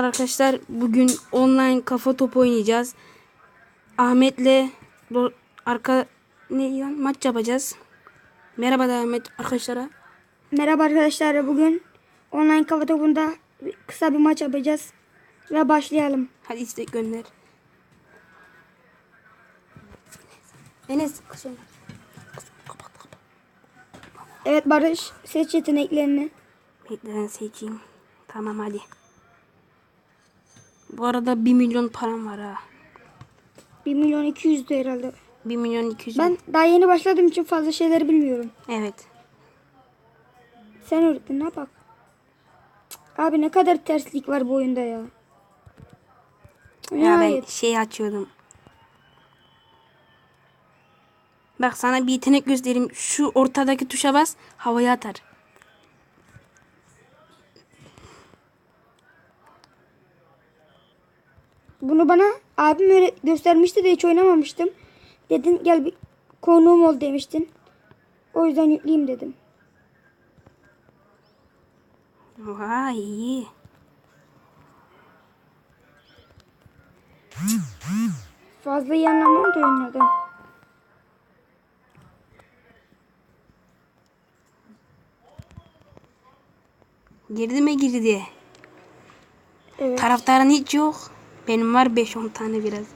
Merhabalar arkadaşlar. Bugün online kafa topu oynayacağız. Ahmet'le arka ne yan maç yapacağız. Merhaba da Ahmet arkadaşlara. Merhaba arkadaşlar. Bugün online kafa topunda kısa bir maç yapacağız. Ve başlayalım. Hadi istek gönder. Enes kapat. Evet Barış seç yeteneklerini. Bekle ben seçeyim. Tamam hadi. Bu arada 1 milyon param var ha. 1 milyon 200'dü herhalde. 1 milyon 200 bin. Ben daha yeni başladığım için fazla şeyleri bilmiyorum. Evet. Sen öğrettin ne yapak? Abi ne kadar terslik var bu oyunda ya. Ya ben Nihayet. şey açıyordum. Bak sana bir yetenek göstereyim. Şu ortadaki tuşa bas havaya atar. Bunu bana abim öyle göstermişti de hiç oynamamıştım. Dedin gel bir konuğum ol demiştin. O yüzden yükleyeyim dedim. Vay iyi. Fazla iyi anlamam da oyunlardan. Girdi mi girdi. Evet. Taraftarın hiç yok. Benim var 5-10 tane biraz.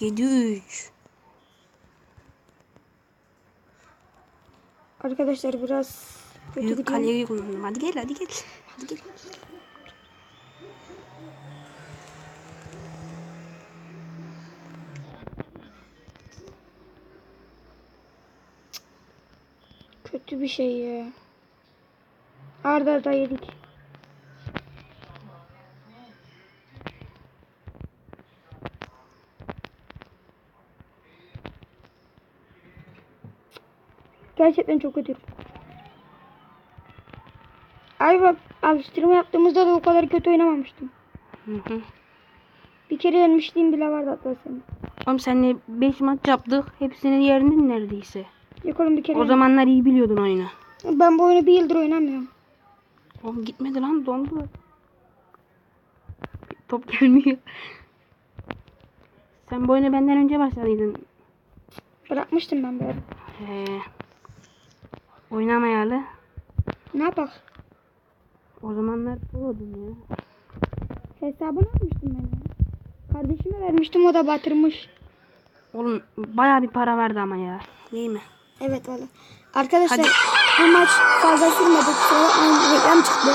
7-3. Arkadaşlar biraz kötü Büyük gidiyor. kaleyi kullandım. Hadi gel hadi gel. Hadi gel. Kötü bir şey ya. Arda arda yedik. Gerçekten çok kötü. Abi bak alıştırma yaptığımızda da o kadar kötü oynamamıştım. Hı hı. Bir kere yenmişliğim bile vardı hatta senin. Oğlum seninle 5 maç yaptık. Hepsinin yerinin neredeyse. Yok oğlum bir kere. O zamanlar iyi biliyordun oyunu. Ben bu oyunu bir yıldır oynamıyorum. Oğlum gitmedi lan dondu. Top gelmiyor. Sen bu oyuna benden önce başladıydın. Bırakmıştım ben böyle. Ee, oynamayalı. Ne yapak? O zamanlar oluyordun ya. Hesabını almıştım ben ya. Kardeşime vermiştim o da batırmış. Oğlum baya bir para verdi ama ya. Değil mi? Evet valla. Arkadaşlar Hadi. bu maç fazla sürmedi. Kusura bakmayın reklam çıktı.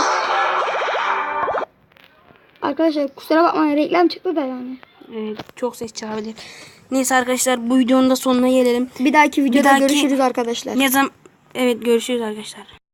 Arkadaşlar kusura bakmayın reklam çıktı da yani. Evet çok ses çıkabilir. Neyse arkadaşlar bu videonun da sonuna gelelim. Bir dahaki videoda dahaki- görüşürüz arkadaşlar. Ne zaman... Evet görüşürüz arkadaşlar.